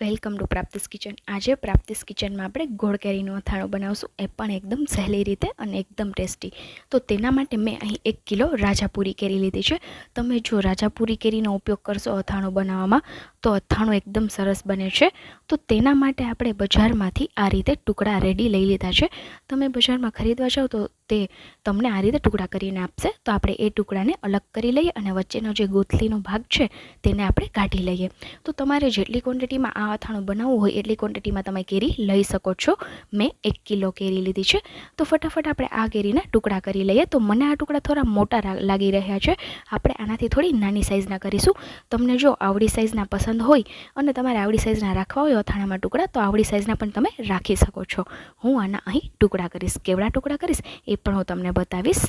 Welcome to પ્રાપ્તિસ kitchen. આજે પ્રાપ્તિસ કિચનમાં આપણે ગોળ કેરીનું અથાણું બનાવશું. એ પણ એકદમ સહેલી રીતે અને એકદમ ટેસ્ટી. તો તેના માટે મેં અહીં એક કિલો રાજાપુરી કેરી લીધી છે. તમે જો રાજાપુરી કેરીનો ઉપયોગ કરશો અથાણું બનાવવામાં તો અથાણું એકદમ સરસ બને છે. તો તેના માટે આપણે બજારમાંથી આ રીતે ટુકડા રેડી લઈ લીધા છે. તમે બજારમાં ખરીદવા જાઓ તો તે તમને આ રીતે ટુકડા કરીને આપશે. તો આપણે એ ટુકડાને અલગ કરી લઈએ અને વચ્ચેનો જે ગોથલીનો ભાગ છે તેને આપણે કાઢી લઈએ. તો તમારે જેટલી ક્વોન્ટિટીમાં આ અથાણું બનાવવું હોય એટલી ક્વોન્ટિટીમાં તમે કેરી લઈ શકો છો. મેં એક કિલો કેરી લીધી છે. તો ફટાફટ આપણે આ કેરીના ટુકડા કરી લઈએ. તો મને આ ટુકડા થોડા મોટા લાગી રહ્યા છે. આપણે આનાથી થોડી નાની સાઇઝના કરીશું. તમને જો આવડી સાઇઝના પસંદ હોય અને તમારે આવડી સાઇઝના રાખવા હોય અથાણામાં ટુકડા, તો આવડી સાઇઝના પણ તમે રાખી શકો છો. હું આના અહીં ટુકડા કરીશ, કેવડા ટુકડા કરીશ એ પણ હું તમને બતાવીશ.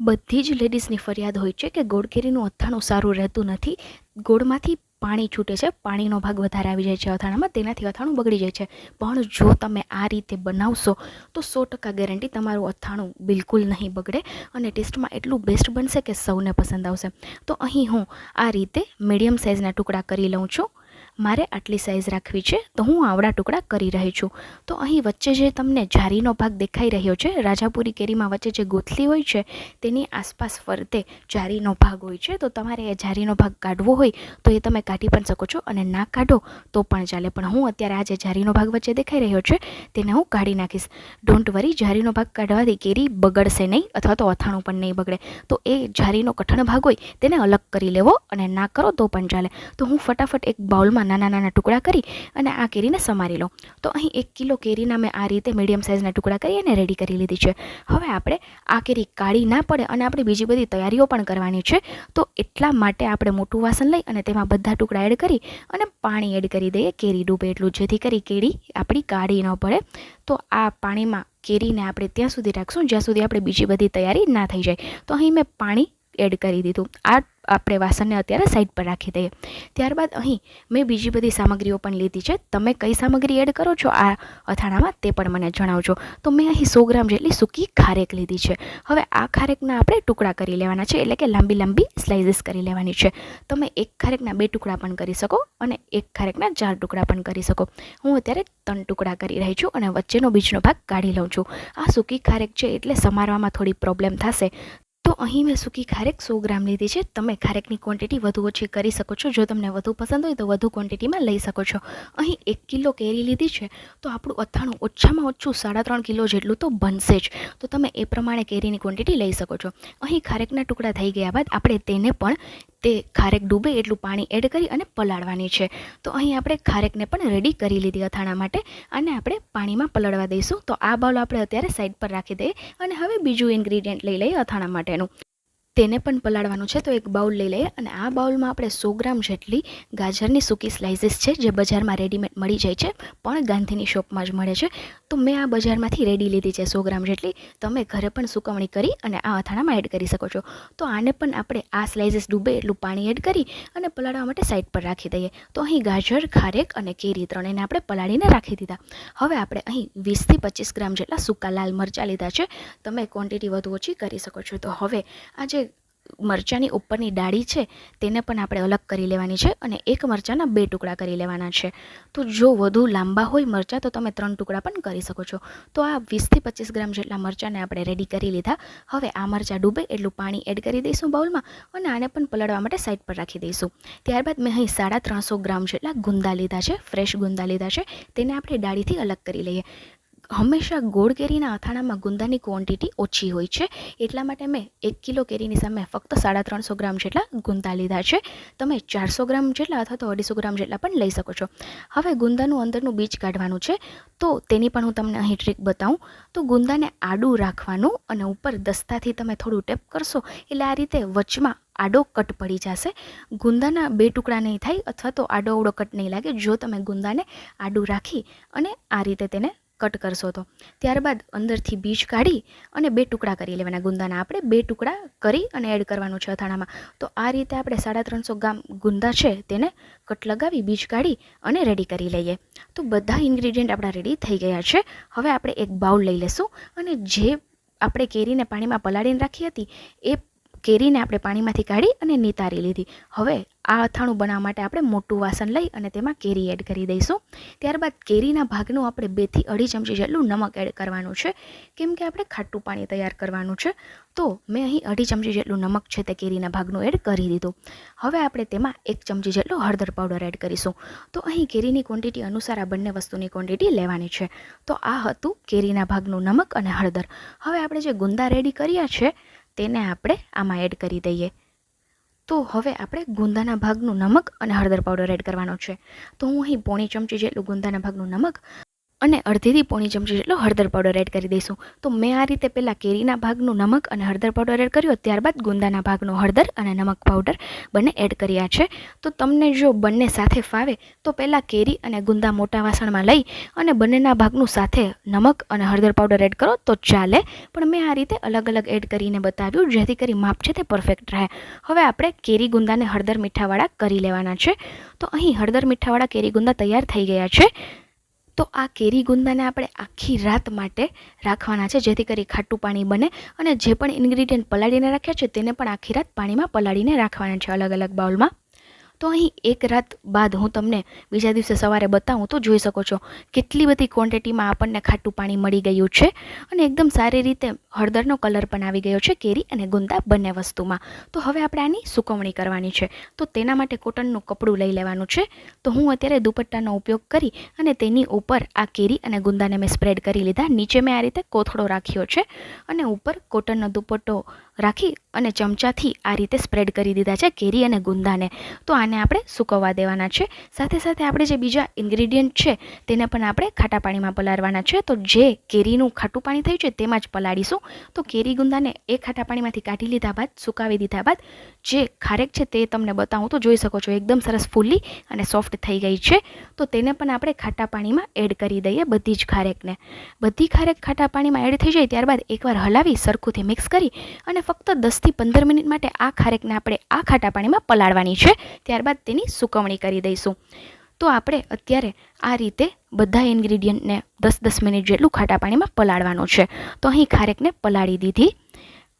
બધી જ લેડીઝની ફરિયાદ હોય છે કે ગોળ કેરીનું અથાણું સારું રહેતું નથી. ગોળમાંથી પાણી છૂટે છે, પાણીનો ભાગ વધારે આવી જાય છે અથાણામાં, તેનાથી અથાણું બગડી જાય છે. પણ જો તમે આ રીતે બનાવશો, તો સો ટકા ગેરંટી તમારું અથાણું બિલકુલ નહીં બગડે અને ટેસ્ટમાં એટલું બેસ્ટ બનશે કે સૌને પસંદ આવશે. તો અહીં હું આ રીતે મીડિયમ સાઇઝના ટુકડા કરી લઉં છું. મારે આટલી સાઇઝ રાખવી છે, તો હું આવડા ટુકડા કરી રહી છું. તો અહીં વચ્ચે જે તમને જારીનો ભાગ દેખાઈ રહ્યો છે, રાજાપુરી કેરીમાં વચ્ચે જે ગોથલી હોય છે, તેની આસપાસ ફરતે જારીનો ભાગ હોય છે. તો તમારે એ જારીનો ભાગ કાઢવો હોય, તો એ તમે કાઢી પણ શકો છો અને ના કાઢો, તો પણ ચાલે. પણ હું અત્યારે આ જે જારીનો ભાગ વચ્ચે દેખાઈ રહ્યો છે, તેને હું કાઢી નાખીશ. ડોન્ટ વરી જારીનો ભાગ કાઢવાથી કેરી બગડશે નહીં, અથવા તો અથાણું પણ નહીં બગડે. તો એ જારીનો કઠણ ભાગ હોય, તેને અલગ કરી લેવો અને ના કરો, તો પણ ચાલે. તો હું ફટાફટ એક બાઉલમાં નાના નાના ટુકડા કરી અને આ કેરીને સમારી લો. તો અહીં એક કિલો કેરીના મેં આ રીતે મીડિયમ સાઇઝના ટુકડા કરી અને રેડી કરી લીધી છે. હવે આપણે આ કેરી કાળી ના પડે અને આપણે બીજી બધી તૈયારીઓ પણ કરવાની છે. તો એટલા માટે આપણે મોટું વાસણ લઈ અને તેમાં બધા ટુકડા એડ કરી અને પાણી એડ કરી દઈએ. કેરી ડૂબે એટલું, જેથી કરી કેરી આપણી કાળી ન પડે. તો આ પાણીમાં કેરીને આપણે ત્યાં સુધી રાખશું, જ્યાં સુધી આપણે બીજી બધી તૈયારી ના થઈ જાય. તો અહીં મેં પાણી એડ કરી દીધું. આ આપણે વાસણને અત્યારે સાઈડ પર રાખી દઈએ. ત્યારબાદ અહીં મેં બીજી બધી સામગ્રીઓ પણ લીધી છે. તમે કઈ સામગ્રી એડ કરો છો આ અથાણામાં તે પણ મને જણાવજો. તો મેં અહીં સો ગ્રામ જેટલી સૂકી ખારેક લીધી છે. હવે આ ખારેકના આપણે ટુકડા કરી લેવાના છે, એટલે કે લાંબી લાંબી સ્લાઇસીસ કરી લેવાની છે. તમે એક ખારેકના બે ટુકડા પણ કરી શકો અને એક ખારેકના ચાર ટુકડા પણ કરી શકો. હું અત્યારે ત્રણ ટુકડા કરી રહી છું અને વચ્ચેનો બીજનો ભાગ કાઢી લઉં છું. આ સૂકી ખારેક છે એટલે સમારવામાં થોડી પ્રોબ્લેમ થશે. અહીં મેં સૂકી ખારેક સો ગ્રામ લીધી છે. તમે ખારેકની ક્વોન્ટિટી વધુ ઓછી કરી શકો છો. જો તમને વધુ પસંદ હોય તો વધુ ક્વોન્ટિટીમાં લઈ શકો છો. અહીં એક કિલો કેરી લીધી છે, તો આપણું અથાણું ઓછામાં ઓછું સાડા ત્રણ કિલો જેટલું તો બનશે જ. તો તમે એ પ્રમાણે કેરીની ક્વોન્ટિટી લઈ શકો છો. અહીં ખારેકના ટુકડા થઈ ગયા બાદ આપણે તેને પણ તે ખારેક ડૂબે એટલું પાણી એડ કરી અને પલાળવાની છે. તો અહીં આપણે ખારેકને પણ રેડી કરી લીધી અથાણા માટે અને આપણે પાણીમાં પલાળવા દઈશું. તો આ બાઉલ આપણે અત્યારે સાઈડ પર રાખી દઈએ અને હવે બીજું ઇન્ગ્રીડિયન્ટ લઈ લઈએ અથાણા માટેનું. તેને પણ પલાળવાનું છે. તો એક બાઉલ લઈ લઈએ અને આ બાઉલમાં આપણે સો ગ્રામ જેટલી ગાજરની સૂકી સ્લાઇસીસ છે, જે બજારમાં રેડીમેડ મળી જાય છે. પણ ગાંધીની શોપમાં જ મળે છે. તો મેં આ બજારમાંથી રેડી લીધી છે સો ગ્રામ જેટલી. તમે ઘરે પણ સુકવણી કરી અને આ અથાણામાં એડ કરી શકો છો. તો આને પણ આપણે આ સ્લાઇસીસ ડૂબે એટલું પાણી એડ કરી અને પલાળવા માટે સાઈડ પર રાખી દઈએ. તો અહીં ગાજર, ખારેક અને કેરી ત્રણેયને આપણે પલાળીને રાખી દીધા. હવે આપણે અહીં વીસથી પચીસ ગ્રામ જેટલા સૂકા લાલ મરચાં લીધા છે. તમે ક્વોન્ટિટી વધુ ઓછી કરી શકો છો. તો હવે આ જે મરચાંની ઉપરની ડાળી છે, તેને પણ આપણે અલગ કરી લેવાની છે અને એક મરચાંના બે ટુકડા કરી લેવાના છે. તો જો વધુ લાંબા હોય મરચાં, તો તમે ત્રણ ટુકડા પણ કરી શકો છો. તો આ વીસથી પચીસ ગ્રામ જેટલા મરચાંને આપણે રેડી કરી લીધા. હવે આ મરચાં ડૂબે એટલું પાણી એડ કરી દઈશું બાઉલમાં અને આને પણ પલળવા માટે સાઈડ પર રાખી દઈશું. ત્યારબાદ મેં અહીં સાડા ત્રણસો ગ્રામ જેટલા ગુંદા લીધા છે ફ્રેશ ગુંદા લીધા છે, તેને આપણે ડાળીથી અલગ કરી લઈએ. હંમેશા ગોળ કેરીના અથાણામાં ગુંદાની ક્વોન્ટિટી ઓછી હોય છે. એટલા માટે મેં એક કિલો કેરીની સામે ફક્ત સાડા ત્રણસો ગ્રામ જેટલા ગુંદા લીધા છે. તમે ચારસો ગ્રામ જેટલા અથવા તો અઢીસો ગ્રામ જેટલા પણ લઈ શકો છો. હવે ગુંદાનું અંદરનું બીજ કાઢવાનું છે. તો તેની પણ હું તમને અહીં ટ્રીક બતાવું. તો ગુંદાને આડું રાખવાનું અને ઉપર દસ્તાથી તમે થોડું ટેપ કરશો એટલે આ રીતે વચમાં આડો કટ પડી જશે. ગુંદાના બે ટુકડા નહીં થાય અથવા તો આડો અવડો કટ નહીં લાગે. જો તમે ગુંદાને આડું રાખી અને આ રીતે તેને કટ કરશો તો. ત્યારબાદ અંદરથી બીજ કાઢી અને બે ટુકડા કરી લેવાના ગુંદાના. આપણે બે ટુકડા કરી અને એડ કરવાનું છે અથાણામાં. તો આ રીતે આપણે સાડા ત્રણસો ગ્રામ ગુંદા છે તેને કટ લગાવી, બીજ કાઢી અને રેડી કરી લઈએ. તો બધા ઇન્ગ્રીડિયન્ટ આપણા રેડી થઈ ગયા છે. હવે આપણે એક બાઉલ લઈ લેશું અને જે આપણે કેરીને પાણીમાં પલાળીને રાખી હતી, એ કેરીને આપણે પાણીમાંથી કાઢી અને નિતારી લીધી. હવે આ અથાણું બનાવવા માટે આપણે મોટું વાસણ લઈ અને તેમાં કેરી એડ કરી દઈશું. ત્યારબાદ કેરીના ભાગનું આપણે બેથી અઢી ચમચી જેટલું નમક એડ કરવાનું છે. કેમ કે આપણે ખાટું પાણી તૈયાર કરવાનું છે. તો મેં અહીં અઢી ચમચી જેટલું નમક છે તે કેરીના ભાગનું એડ કરી દીધું. હવે આપણે તેમાં એક ચમચી જેટલું હળદર પાવડર એડ કરીશું. તો અહીં કેરીની ક્વોન્ટિટી અનુસાર આ બંને વસ્તુની ક્વોન્ટિટી લેવાની છે. તો આ હતું કેરીના ભાગનું નમક અને હળદર. હવે આપણે જે ગુંદા રેડી કર્યા છે તેને આપણે આમાં એડ કરી દઈએ. તો હવે આપણે ગુંદાના ભાગનું નમક અને હળદર પાવડર એડ કરવાનો છે. તો હું અહીં પોણી ચમચી જેટલું ગુંદાના ભાગનું નમક અને અડધીથી પોણી ચમચી જેટલો હળદર પાવડર એડ કરી દઈશું. તો મેં આ રીતે પહેલાં કેરીના ભાગનું નમક અને હળદર પાવડર એડ કર્યો, ત્યારબાદ ગુંદાના ભાગનો હળદર અને નમક પાવડર બંને એડ કર્યા છે. તો તમને જો બંને સાથે ફાવે, તો પહેલાં કેરી અને ગુંદા મોટા વાસણમાં લઈ અને બંનેના ભાગનું સાથે નમક અને હળદર પાવડર એડ કરો, તો ચાલે. પણ મેં આ રીતે અલગ અલગ એડ કરીને બતાવ્યું, જેથી કરી માપ છે તે પરફેક્ટ રહે. હવે આપણે કેરી ગુંદાને હળદર મીઠાવાળા કરી લેવાના છે. તો અહીં હળદર મીઠાવાળા કેરી ગુંદા તૈયાર થઈ ગયા છે. તો આ કેરી ગુંદાને આપણે આખી રાત માટે રાખવાના છે, જેથી કરી ખાટું પાણી બને અને જે પણ ઇન્ગ્રીડિયન્ટ પલાળીને રાખ્યા છે, તેને પણ આખી રાત પાણીમાં પલાળીને રાખવાના છે અલગ અલગ બાઉલમાં. તો અહીં એક રાત બાદ હું તમને બીજા દિવસે સવારે બતાવું તો જોઈ શકો છો, કેટલી બધી ક્વોન્ટિટીમાં આપણને ખાટું પાણી મળી ગયું છે અને એકદમ સારી રીતે હળદરનો કલર પણ આવી ગયો છે, કેરી અને ગુંદા બંને વસ્તુમાં. તો હવે આપણે આની સુકવણી કરવાની છે. તો તેના માટે કોટનનું કપડું લઈ લેવાનું છે. તો હું અત્યારે દુપટ્ટાનો ઉપયોગ કરી અને તેની ઉપર આ કેરી અને ગુંદાને મેં સ્પ્રેડ કરી લીધા. નીચે મેં આ રીતે કોથળો રાખ્યો છે અને ઉપર કોટનનો દુપટ્ટો રાખી અને ચમચાથી આ રીતે સ્પ્રેડ કરી દીધા છે કેરી અને ગુંદાને. તો આને આપણે સૂકવવા દેવાના છે. સાથે સાથે આપણે જે બીજા ઇન્ગ્રીડિયન્ટ છે તેને પણ આપણે ખાટા પાણીમાં પલાળવાના છે. તો જે કેરીનું ખાટું પાણી થયું છે તેમાં જ પલાળીશું. તો કેરી ગુંદાને એ ખાટા પાણીમાંથી કાઢી લીધા બાદ, સુકાવી દીધા બાદ જે ખારેક છે તે તમને બતાવું તો જોઈ શકો છો એકદમ સરસ ફૂલી અને સોફ્ટ થઈ ગઈ છે. તો તેને પણ આપણે ખાટા પાણીમાં એડ કરી દઈએ બધી જ ખારેકને. બધી ખારેક ખાટા પાણીમાં એડ થઈ જાય ત્યારબાદ એકવાર હલાવી સરખુંથી મિક્સ કરી અને ફક્ત દસથી પંદર મિનિટ માટે આ ખારેકને આપણે આ ખાટા પાણીમાં પલાળવાની છે. ત્યારબાદ તેની સુકવણી કરી દઈશું. તો આપણે અત્યારે આ રીતે બધા ઇન્ગ્રીડિયન્ટને દસ દસ મિનિટ જેટલું ખાટા પાણીમાં પલાળવાનું છે. તો અહીં ખારેકને પલાળી દીધી.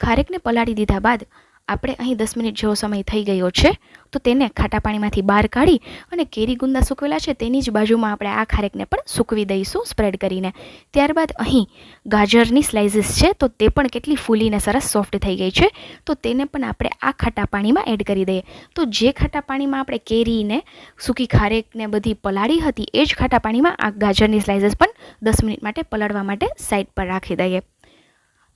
ખારેકને પલાળી દીધા બાદ આપણે અહીં દસ મિનિટ જેવો સમય થઈ ગયો છે, તો તેને ખાટા પાણીમાંથી બહાર કાઢી અને કેરી ગુંદા સૂકવેલા છે તેની જ બાજુમાં આપણે આ ખારેકને પણ સૂકવી દઈશું સ્પ્રેડ કરીને. ત્યારબાદ અહીં ગાજરની સ્લાઇસીસ છે, તો તે પણ કેટલી ફૂલીને સરસ સોફ્ટ થઈ ગઈ છે, તો તેને પણ આપણે આ ખાટા પાણીમાં એડ કરી દઈએ. તો જે ખાટા પાણીમાં આપણે કેરીને સૂકી ખારેકને બધી પલાળી હતી, એ જ ખાટા પાણીમાં આ ગાજરની સ્લાઇસીસ પણ દસ મિનિટ માટે પલાળવા માટે સાઈડ પર રાખી દઈએ.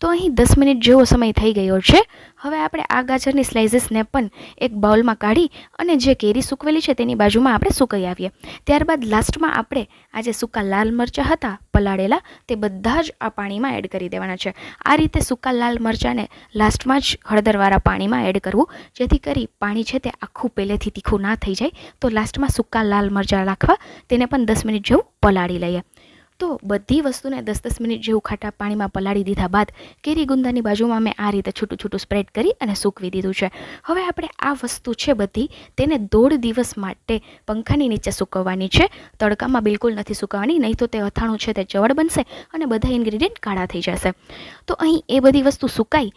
તો અહીં દસ મિનિટ જેવો સમય થઈ ગયો છે. હવે આપણે આ ગાજરની સ્લાઇસીસને પણ એક બાઉલમાં કાઢી અને જે કેરી સૂકવેલી છે તેની બાજુમાં આપણે સુકાઈ આવીએ. ત્યારબાદ લાસ્ટમાં આપણે આ જે સૂકા લાલ મરચાં હતા, પલાળેલા, તે બધા જ આ પાણીમાં એડ કરી દેવાના છે. આ રીતે સૂકા લાલ મરચાંને લાસ્ટમાં જ હળદરવાળા પાણીમાં એડ કરવું, જેથી કરી પાણી છે તે આખું પહેલેથી તીખું ના થઈ જાય. તો લાસ્ટમાં સૂકા લાલ મરચાં રાખવા, તેને પણ દસ મિનિટ જેવું પલાળી લઈએ. તો બધી વસ્તુને દસ દસ મિનિટ જેવું ખાટા પાણીમાં પલાળી દીધા બાદ કેરી ગુંદાની બાજુમાં મેં આ રીતે છૂટું છૂટું સ્પ્રેડ કરી અને સૂકવી દીધું છે. હવે આપણે આ વસ્તુ છે બધી તેને દોઢ દિવસ માટે પંખાની નીચે સૂકવવાની છે. તડકામાં બિલકુલ નથી સૂકવવાની, નહીં તો તે અથાણું છે તે ચવડ બનશે અને બધા ઇન્ગ્રીડિયન્ટ કાળા થઈ જશે. તો અહીં એ બધી વસ્તુ સુકાઈ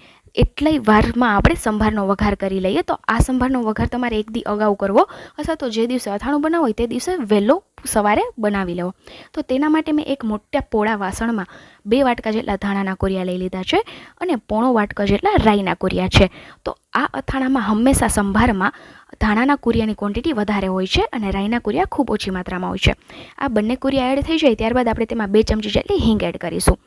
એટલી વારમાં આપણે સંભારનો વઘાર કરી લઈએ, તો આ સંભારનો વઘાર તમારે એક દી અગાઉ કરવો, અથવા તો જે દિવસે અથાણું બનાવો હોય તે દિવસે વહેલો સવારે બનાવી લેવો. તો તેના માટે મેં એક મોટા પોળા વાસણમાં બે વાટકા જેટલા ધાણાના કોરિયા લઈ લીધા છે અને પોણો વાટકા જેટલા રાઈના કોરિયા છે. તો આ અથાણામાં હંમેશા સંભારમાં ધાણાના કુરિયાની ક્વોન્ટિટી વધારે હોય છે અને રાઈના કુરિયા ખૂબ ઓછી માત્રામાં હોય છે. આ બંને કુરિયા એડ થઈ જાય, ત્યારબાદ આપણે તેમાં બે ચમચી જેટલી હિંગ એડ કરીશું.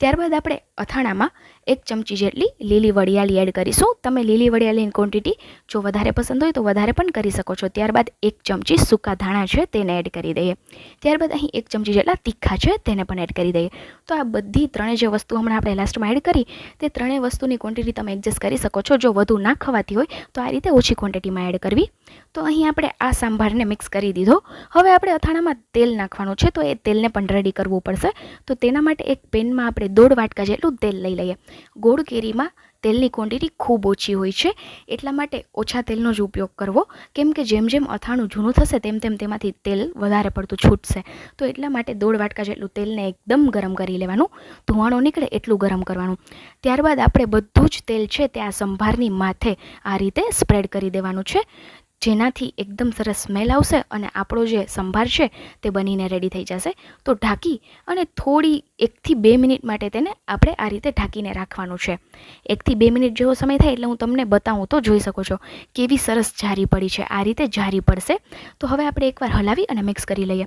ત્યારબાદ આપણે અથાણામાં એક ચમચી જેટલી લીલી વડિયાળી એડ કરીશું. તમે લીલી વડિયાળીની ક્વોન્ટિટી જો વધારે પસંદ હોય તો વધારે પણ કરી શકો છો. ત્યારબાદ એક ચમચી સૂકા ધાણા છે તેને એડ કરી દઈએ. ત્યારબાદ અહીં એક ચમચી જેટલા તીખા છે તેને પણ એડ કરી દઈએ. તો આ બધી ત્રણેય જે વસ્તુ હમણાં આપણે લાસ્ટમાં એડ કરી, તે ત્રણેય વસ્તુની ક્વોન્ટિટી તમે એડજસ્ટ કરી શકો છો. જો વધુ ના ખવાતી હોય તો આ રીતે ઓછી ક્વોન્ટિટીમાં એડ કરવી. તો અહીં આપણે આ સાંભારને મિક્સ કરી દીધો. હવે આપણે અથાણામાં તેલ નાખવાનું છે તો એ તેલને પણ રેડી કરવું પડશે. તો તેના માટે એક પેનમાં આપણે દોઢ વાટકા જેટલું તેલ લઈ લઈએ. ગોળ કેરીમાં તેલની ક્વોન્ટિટી ખૂબ ઓછી હોય છે. એટલા માટે ઓછા તેલનો જ ઉપયોગ કરવો. કેમ કે જેમ જેમ અથાણું જૂનું થશે તેમ તેમ તેમાંથી તેલ વધારે પડતું છૂટશે. તો એટલા માટે દોઢ વાટકા જેટલું તેલને એકદમ ગરમ કરી લેવાનું. ધુવાણો નીકળે એટલું ગરમ કરવાનું. ત્યારબાદ આપણે બધું જ તેલ છે તે આ સંભારની માથે આ રીતે સ્પ્રેડ કરી દેવાનું છે. જેનાથી એકદમ સરસ સ્મેલ આવશે અને આપણો જે સંભાર છે તે બનીને રેડી થઈ જશે. તો ઢાંકી અને થોડી એકથી બે મિનિટ માટે તેને આપણે આ રીતે ઢાંકીને રાખવાનું છે. એકથી બે મિનિટ જેવો સમય થાય એટલે હું તમને બતાવું તો જોઈ શકો છો કેવી સરસ જારી પડી છે. આ રીતે જારી પડશે. તો હવે આપણે એકવાર હલાવી અને મિક્સ કરી લઈએ.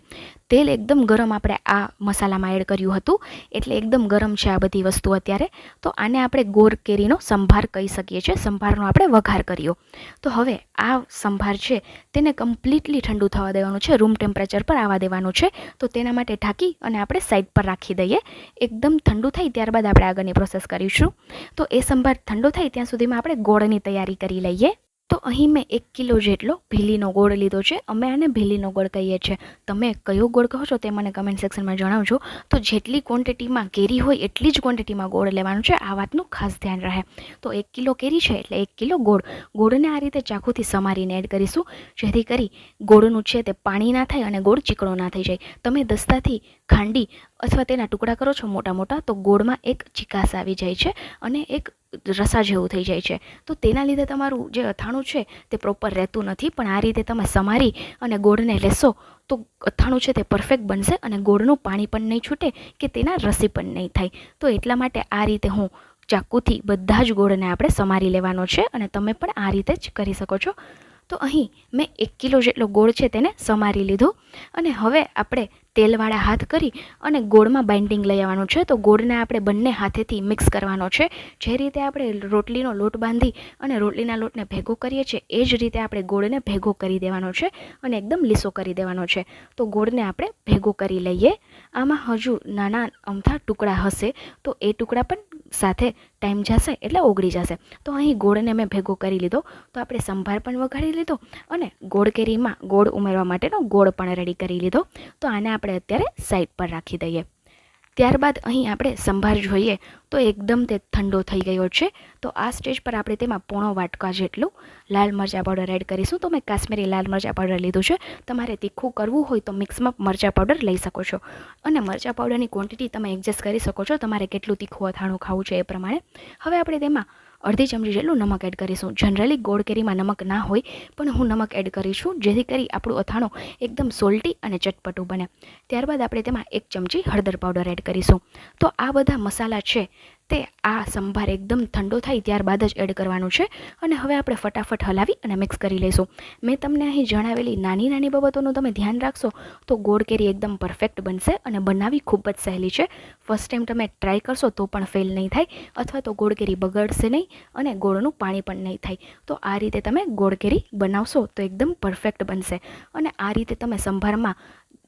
તેલ એકદમ ગરમ આપણે આ મસાલામાં એડ કર્યું હતું. એટલે એકદમ ગરમ છે આ બધી વસ્તુ અત્યારે. તો આને આપણે ગોર કેરીનો સંભાર કહી શકીએ છીએ. સંભારનો આપણે વઘાર કર્યો. તો હવે આ સંભાર છે તેને કમ્પ્લીટલી ઠંડુ થવા દેવાનું છે. રૂમ ટેમ્પરેચર પર આવવા દેવાનું છે. તો તેના માટે ઢાંકી અને આપણે સાઈડ પર રાખી દઈએ. એકદમ ઠંડુ થાય ત્યારબાદ આપણે આગળની પ્રોસેસ કરીશું. તો એ સંભાર ઠંડો થાય ત્યાં સુધીમાં આપણે ગોળની તૈયારી કરી લઈએ. તો અહીં મેં એક કિલો જેટલો ભીલીનો ગોળ લીધો છે. અમે આને ભીલીનો ગોળ કહીએ છીએ. તમે કયો ગોળ કહો છો તે મને કમેન્ટ સેક્શનમાં જણાવજો. તો જેટલી ક્વોન્ટિટીમાં કેરી હોય એટલી જ ક્વોન્ટિટીમાં ગોળ લેવાનું છે. આ વાતનું ખાસ ધ્યાન રહે. તો એક કિલો કેરી છે એટલે એક કિલો ગોળ. ગોળને આ રીતે ચાકુથી સમારીને એડ કરીશું. જેથી કરી ગોળનું છે તે પાણી ના થાય અને ગોળ ચીકણો ના થઈ જાય. તમે દસ્તાથી ખાંડી અથવા તેના ટુકડા કરો છો મોટા મોટા, તો ગોળમાં એક ચિકાસ આવી જાય છે અને એક રસા જેવું થઈ જાય છે. તો તેના લીધે તમારું જે અથાણું છે તે પ્રોપર રહેતું નથી, પણ આ રીતે તમે સમારી અને ગોળને લેશો, તો અથાણું છે તે પરફેક્ટ બનશે અને ગોળનું પાણી પણ નહીં છૂટે કે તેના રસી પણ નહીં થાય. તો એટલા માટે આ રીતે હું ચાકુથી બધા જ ગોળને આપણે સમારી લેવાનો છે અને તમે પણ આ રીતે જ કરી શકો છો. તો અહીં મેં એક કિલો જેટલો ગોળ છે તેને સમારી લીધો. અને હવે આપણે તેલવાળા હાથ કરી અને ગોળમાં બાઇન્ડિંગ લઈ આવવાનું છે. તો ગોળને આપણે બંને હાથેથી મિક્સ કરવાનો છે. જે રીતે આપણે રોટલીનો લોટ બાંધી અને રોટલીના લોટને ભેગો કરીએ છીએ, એ જ રીતે આપણે ગોળને ભેગો કરી દેવાનો છે અને એકદમ લીસો કરી દેવાનો છે. તો ગોળને આપણે ભેગો કરી લઈએ. આમાં હજુ નાના અમથા ટુકડા હશે. તો એ ટુકડા પણ સાથે ટાઈમ જશે એટલે ઓગળી જશે. તો અહીં ગોળને મેં ભેગો કરી લીધો. તો આપણે સંભાર પણ વઘારી લીધો અને ગોળ કેરીમાં ગોળ ઉમેરવા માટેનો ગોળ પણ રેડી કરી લીધો. તો આને આપણે અત્યારે સાઈડ પર રાખી દઈએ. ત્યારબાદ અહીં આપણે સંભાર જોઈએ તો એકદમ તે ઠંડો થઈ ગયો છે. તો આ સ્ટેજ પર આપણે તેમાં પોણો વાટકા જેટલું લાલ મરચાં પાવડર એડ કરીશું. તો મેં કાશ્મીરી લાલ મરચાં પાવડર લીધું છે. તમારે તીખું કરવું હોય તો મિક્સમાં મરચાં પાવડર લઈ શકો છો. અને મરચાં પાવડરની ક્વોન્ટિટી તમે એડજસ્ટ કરી શકો છો. તમારે કેટલું તીખું અથાણું ખાવું છે એ પ્રમાણે. હવે આપણે તેમાં અડધી ચમચી જેટલું નમક એડ કરીશું. જનરલી ગોળ કેરીમાં નમક ના હોય, પણ હું નમક એડ કરીશું જેથી કરી આપણું અથાણું એકદમ સોલ્ટી અને ચટપટું બને. ત્યારબાદ આપણે તેમાં એક ચમચી હળદર પાવડર એડ કરીશું. તો આ બધા મસાલા છે તે આ સંભાર એકદમ ઠંડો થાય ત્યારબાદ જ એડ કરવાનું છે. અને હવે આપણે ફટાફટ હલાવી અને મિક્સ કરી લઈશું. મેં તમને અહીં જણાવેલી નાની નાની બાબતોનું તમે ધ્યાન રાખશો તો ગોળ કેરી એકદમ પરફેક્ટ બનશે અને બનાવવી ખૂબ જ સહેલી છે. ફર્સ્ટ ટાઈમ તમે ટ્રાય કરશો તો પણ ફેલ નહીં થાય અથવા તો ગોળ કેરી બગડશે નહીં અને ગોળનું પાણી પણ નહીં થાય. તો આ રીતે તમે ગોળ કેરી બનાવશો તો એકદમ પરફેક્ટ બનશે. અને આ રીતે તમે સંભારમાં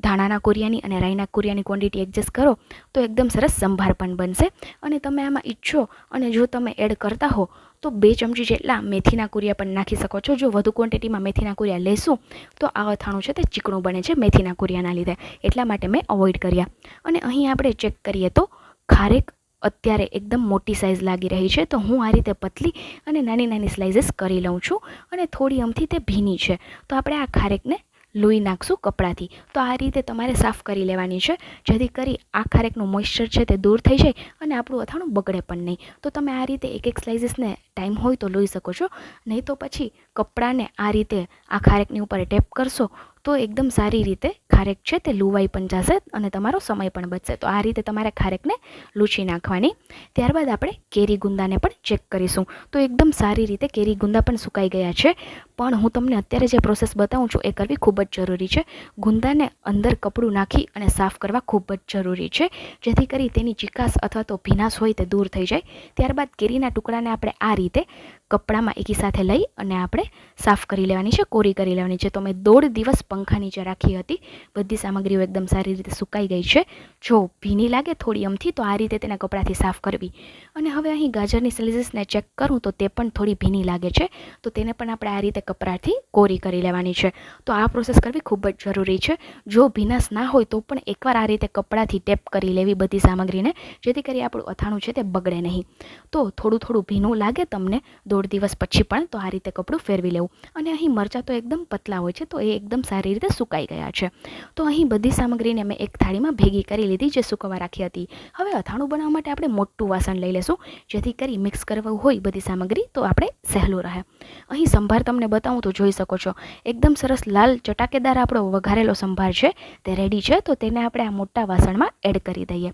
ધાણાના કુરિયાની અને રાઈના કુરિયાની ક્વોન્ટિટી એડજસ્ટ કરો, તો એકદમ સરસ સંભાર પણ બનશે. અને તમે આમાં ઈચ્છો અને જો તમે એડ કરતા હો, તો બે ચમચી જેટલા મેથીના કુરિયા પણ નાખી શકો છો. જો વધુ ક્વોન્ટિટીમાં મેથીના કુરિયા લેશું, તો આ અથાણું છે તે ચીકણું બને છે મેથીના કુરિયાના લીધે. એટલા માટે મેં અવોઇડ કર્યા. અને અહીં આપણે ચેક કરીએ તો ખારેક અત્યારે એકદમ મોટી સાઇઝ લાગી રહી છે, તો હું આ રીતે પતલી અને નાની નાની સ્લાઇઝીસ કરી લઉં છું. અને થોડી અમથી તે ભીની છે. તો આપણે આ ખારેકને લોહી નાખશું કપડાથી. તો આ રીતે તમારે સાફ કરી લેવાની છે, જેથી કરી આ ખારેકનું મોઇશ્ચર છે તે દૂર થઈ જાય અને આપણું અથાણું બગડે પણ નહીં. તો તમે આ રીતે એક એક સ્લાઇસીસને ટાઈમ હોય તો લોહી શકો છો, નહીં તો પછી કપડાને આ રીતે આ ખારેકની ઉપર ટેપ કરશો તો એકદમ સારી રીતે ખારેક છે તે લુવાઈ પણ જશે અને તમારો સમય પણ બચશે. તો આ રીતે તમારે ખારેકને લૂછી નાખવાની. ત્યારબાદ આપણે કેરી ગુંદાને પણ ચેક કરીશું. તો એકદમ સારી રીતે કેરી ગુંદા પણ સુકાઈ ગયા છે. પણ હું તમને અત્યારે જે પ્રોસેસ બતાવું છું એ કરવી ખૂબ જ જરૂરી છે. ગુંદાને અંદર કપડું નાખી અને સાફ કરવા ખૂબ જ જરૂરી છે. જેથી કરી તેની ચિકાસ અથવા તો ભીનાશ હોય તે દૂર થઈ જાય. ત્યારબાદ કેરીના ટુકડાને આપણે આ રીતે કપડામાં એકી સાથે લઈ અને આપણે સાફ કરી લેવાની છે, કોરી કરી લેવાની છે. તો મેં દોઢ દિવસ પંખા નીચે રાખી હતી, બધી સામગ્રીઓ એકદમ સારી રીતે સુકાઈ ગઈ છે. જો ભીની લાગે થોડી અમથી, તો આ રીતે તેને કપડાથી સાફ કરવી. અને હવે અહીં ગાજરની સેલિસિસને ચેક કરું તો તે પણ થોડી ભીની લાગે છે. તો તેને પણ આપણે આ રીતે કપડાથી કોરી કરી લેવાની છે. તો આ પ્રોસેસ કરવી ખૂબ જ જરૂરી છે. જો ભીનાશ ના હોય તો પણ એકવાર આ રીતે કપડાથી ટેપ કરી લેવી બધી સામગ્રીને, જેથી કરી આપણું અથાણું છે તે બગડે નહીં. તો થોડું થોડું ભીનું લાગે તમને, દોઢ દોઢ દિવસ પછી પણ તો આ રીતે કપડું ફેરવી લેવું. અને અહીં મરચાં તો એકદમ પતલા હોય છે, તો એ એકદમ સારી રીતે સુકાઈ ગયા છે. તો અહીં બધી સામગ્રીને મેં એક થાળીમાં ભેગી કરી લીધી જે સૂકવવા રાખી હતી. હવે અથાણું બનાવવા માટે આપણે મોટું વાસણ લઈ લેશું, જેથી કરી મિક્સ કરવું હોય બધી સામગ્રી તો આપણે સહેલું રહે. અહીં સંભાર તમને બતાવું તો જોઈ શકો છો. એકદમ સરસ લાલ ચટાકેદાર આપણો વઘારેલો સંભાર છે, તે રેડી છે, તો તેને આપણે આ મોટા વાસણમાં એડ કરી દઈએ.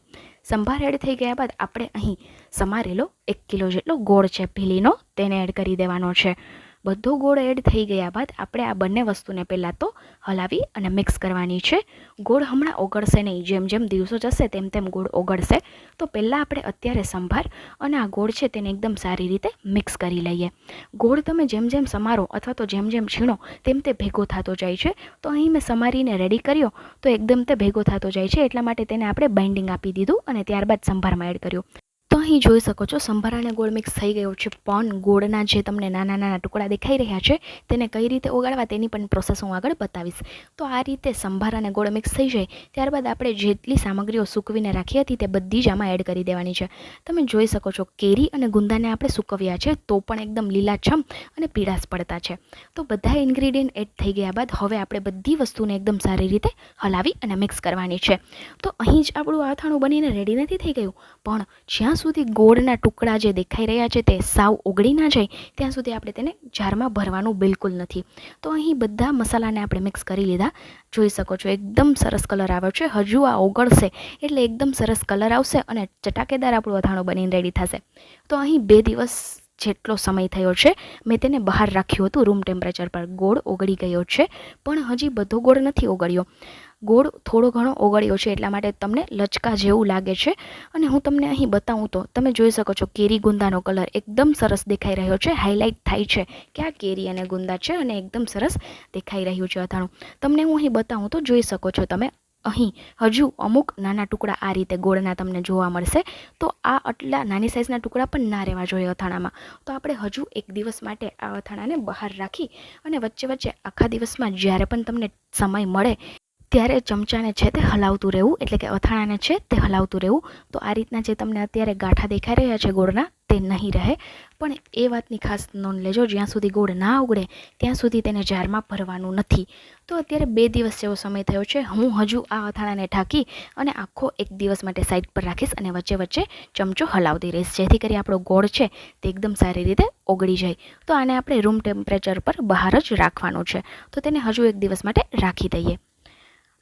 સંભાર એડ થઈ ગયા બાદ આપણે અહીં સમારેલો એક કિલો જેટલો ગોળ છે. ભીલીનો તેને એડ કરી દેવાનો છે. બધો ગોળ એડ થઈ ગયા બાદ આપણે આ બંને વસ્તુને પહેલાં તો હલાવી અને મિક્સ કરવાની છે. ગોળ હમણાં ઓગળશે નહીં. જેમ જેમ દિવસો જશે તેમ તેમ ગોળ ઓગળશે. તો પહેલાં આપણે અત્યારે સંભાર અને આ ગોળ છે તેને એકદમ સારી રીતે મિક્સ કરી લઈએ. ગોળ તમે જેમ જેમ સમારો અથવા તો જેમ જેમ છીણો તેમ તે ભેગો થતો જાય છે. તો અહીં મેં સમારીને રેડી કર્યો તો એકદમ તે ભેગો થતો જાય છે. એટલા માટે તેને આપણે બાઇન્ડિંગ આપી દીધું અને ત્યારબાદ સંભારમાં એડ કર્યું. અહીં જોઈ શકો છો સંભાર અને ગોળ મિક્સ થઈ ગયો છે, પણ ગોળના જે તમને નાના નાના ટુકડા દેખાઈ રહ્યા છે, તેને કઈ રીતે ઓગાળવા તેની પણ પ્રોસેસ હું આગળ બતાવીશ. તો આ રીતે સંભાર અને ગોળ મિક્સ થઈ જાય, ત્યારબાદ આપણે જેટલી સામગ્રીઓ સૂકવીને રાખી હતી તે બધી જ આમાં એડ કરી દેવાની છે. તમે જોઈ શકો છો, કેરી અને ગુંદાને આપણે સૂકવ્યા છે, તો પણ એકદમ લીલાછમ અને પીળાશ પડતા છે. તો બધા ઇન્ગ્રીડિયન્ટ એડ થઈ ગયા બાદ હવે આપણે બધી વસ્તુને એકદમ સારી રીતે હલાવી અને મિક્સ કરવાની છે. તો અહીં જ આપણું આથાણું બનીને રેડી નથી થઈ ગયું, પણ જ્યાં સુધી ગોળના ટુકડા જે દેખાઈ રહ્યા છે તે સાવ ઓગળી ના જાય, ત્યાં સુધી આપણે તેને જારમાં ભરવાનું બિલકુલ નથી. તો અહીં બધા મસાલાને આપણે મિક્સ કરી લીધા. જોઈ શકો છો, એકદમ સરસ કલર આવ્યો છે. હજુ આ ઓગળશે, એટલે એકદમ સરસ કલર આવશે અને ચટાકેદાર આપણું અથાણું બનીને રેડી થશે. તો અહીં બે દિવસ જેટલો સમય થયો છે, મેં તેને બહાર રાખ્યું હતું. રૂમ ટેમ્પરેચર પર ગોળ ઓગળી ગયો છે, પણ હજી બધો ગોળ નથી ઓગળ્યો. ગોળ થોડો ઘણો ઓગળ્યો છે એટલા માટે તમને લચકા જેવું લાગે છે. અને હું તમને અહીં બતાવું તો તમે જોઈ શકો છો કેરી ગુંદાનો કલર એકદમ સરસ દેખાઈ રહ્યો છે હાઇલાઇટ થાય છે કે આ કેરી અને ગુંદા છે અને એકદમ સરસ દેખાઈ રહ્યું છે અથાણું. તમને હું અહીં બતાવું તો જોઈ શકો છો તમે અહીં હજુ અમુક નાના ટુકડા આ રીતે ગોળના તમને જોવા મળશે. તો આ આટલા નાની સાઇઝના ટુકડા પણ ના રહેવા જોઈએ અથાણામાં. તો આપણે હજુ એક દિવસ માટે આ અથાણાને બહાર રાખી અને વચ્ચે વચ્ચે આખા દિવસમાં જ્યારે પણ તમને સમય મળે ત્યારે ચમચાને છે તે હલાવતું રહેવું, એટલે કે અથાણાને છે તે હલાવતું રહેવું. તો આ રીતના જે તમને અત્યારે ગાંઠા દેખાઈ રહ્યા છે ગોળના, તે નહીં રહે. પણ એ વાતની ખાસ નોંધ લેજો, જ્યાં સુધી ગોળ ના ઉગડે, ત્યાં સુધી તેને જારમાં ભરવાનું નથી. તો અત્યારે બે દિવસ જેવો સમય થયો છે, હું હજુ આ અથાણાને ઢાંકી અને આખો એક દિવસ માટે સાઈડ પર રાખીશ અને વચ્ચે વચ્ચે ચમચો હલાવતી રહીશ. જેથી કરી આપણો ગોળ છે તે એકદમ સારી રીતે ઓગળી જાય. તો આને આપણે રૂમ ટેમ્પરેચર પર બહાર જ રાખવાનું છે. તો તેને હજુ એક દિવસ માટે રાખી દઈએ.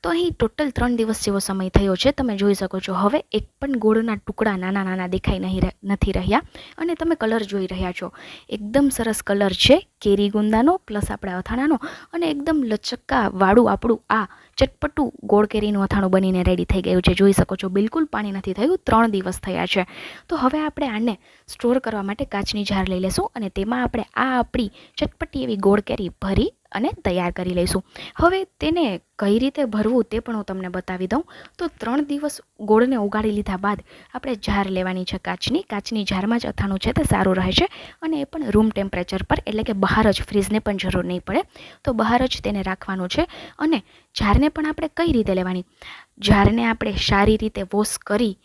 તો અહીં ટોટલ ત્રણ દિવસ જેવો સમય થયો છે. તમે જોઈ શકો છો, હવે એક પણ ગોળના ટુકડા નાના નાના દેખાઈ નહીં નથી રહ્યા અને તમે કલર જોઈ રહ્યા છો. એકદમ સરસ કલર છે, કેરી ગુંદાનો પ્લસ આપણા અથાણાનો અને એકદમ લચક્કા વાળું આપણું આ ચટપટું ગોળ કેરીનું અથાણું બનીને રેડી થઈ ગયું છે. જોઈ શકો છો, બિલકુલ પાણી નથી થયું, ત્રણ દિવસ થયા છે. તો હવે આપણે આને સ્ટોર કરવા માટે કાચની જાર લઈ લેશું અને તેમાં આપણે આ આપણી ચટપટી એવી ગોળ કેરી ભરી અને તૈયાર કરી લઈશું. હવે તેને કઈ રીતે ભરવું તે પણ હું તમને બતાવી દઉં. તો ત્રણ દિવસ ગોળને ઉગાડી લીધા બાદ આપણે જાર લેવાની છે કાચની. કાચની જારમાં જ અથાણું છે તે સારું રહે છે અને એ પણ રૂમ ટેમ્પરેચર પર, એટલે કે બહાર જ ફ્રીજને પણ જરૂર નહીં પડે. તો બહાર જ તેને રાખવાનું છે અને જારને પણ આપણે કઈ રીતે લેવાની? જારને આપણે સારી રીતે વોશ કરી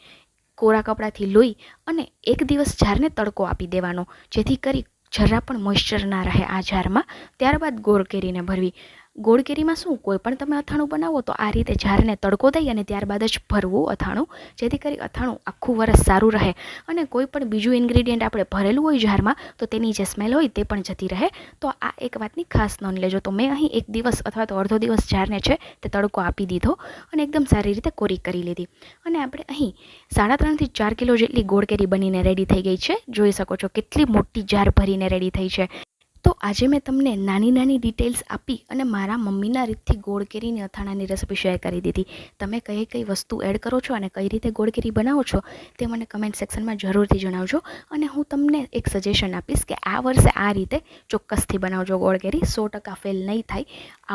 કોરા કપડાથી લોહી અને એક દિવસ જારને તડકો આપી દેવાનો. જેથી કરી જરા પણ મોઇશ્ચર ના રહે આ જારમાં ત્યારબાદ ગોળ કેરીને ભરવી. ગોળ કેરીમાં શું? કોઈ પણ તમે અથાણું બનાવો તો આ રીતે જારને તડકો દઈ અને ત્યારબાદ જ ભરવું અથાણું, જેથી કરી અથાણું આખું વરસ સારું રહે. અને કોઈ પણ બીજું ઇન્ગ્રીડિયન્ટ આપણે ભરેલું હોય જારમાં તો તેની જે સ્મેલ હોય તે પણ જતી રહે. તો આ એક વાતની ખાસ નોંધ લેજો. તો મેં અહીં એક દિવસ અથવા તો અડધો દિવસ જારને છે તે તડકો આપી દીધો અને એકદમ સારી રીતે કોરી કરી લીધી. અને આપણે અહીં સાડા ત્રણથી ચાર કિલો જેટલી ગોળ કેરી બનીને રેડી થઈ ગઈ છે. જોઈ શકો છો કેટલી મોટી જાર ભરીને રેડી થઈ છે. તો આજે મેં તમને નાની નાની ડિટેલ્સ આપી અને મારા મમ્મીના રીતથી ગોળ કેરીની અથાણાની રેસિપી શેર કરી દીધી. તમે કઈ કઈ વસ્તુ એડ કરો છો અને કઈ રીતે ગોળ કેરી બનાવો છો તે મને કમેન્ટ સેક્શનમાં જરૂરથી જણાવજો. અને હું તમને એક સજેશન આપીશ કે આ વર્ષે આ રીતે ચોક્કસથી બનાવજો ગોળ કેરી. સો ટકા ફેલ નહીં થાય.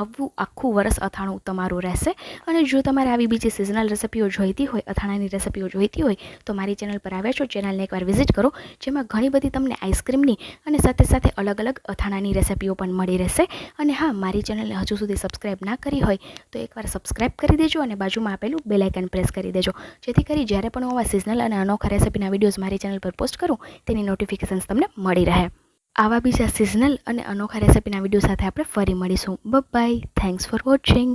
આવું આખું વરસ અથાણું તમારું રહેશે. અને જો તમારે આવી બીજી સિઝનલ રેસિપીઓ જોઈતી હોય, અથાણાની રેસિપીઓ જોઈતી હોય, તો મારી ચેનલ પર આવ્યા છો ચેનલને એકવાર વિઝિટ કરો, જેમાં ઘણી બધી તમને આઈસ્ક્રીમની અને સાથે સાથે અલગ અલગ અથાણાની રેસિપીઓ પણ મળી રહેશે. અને હા, મારી ચેનલને હજુ સુધી સબસ્ક્રાઈબ ના કરી હોય, તો એકવાર સબસ્ક્રાઈબ કરી દેજો અને બાજુમાં આપેલું બેલાઇકન પ્રેસ કરી દેજો. જેથી કરી જ્યારે પણ હું આવા સિઝનલ અને અનોખા રેસિપીના વિડીયોઝ મારી ચેનલ પર પોસ્ટ કરું, તેની નોટિફિકેશન્સ તમને મળી રહે. આવા બીજા સિઝનલ અને અનોખા રેસિપીના વીડિયો સાથે આપણે ફરી મળીશું. By thanks for watching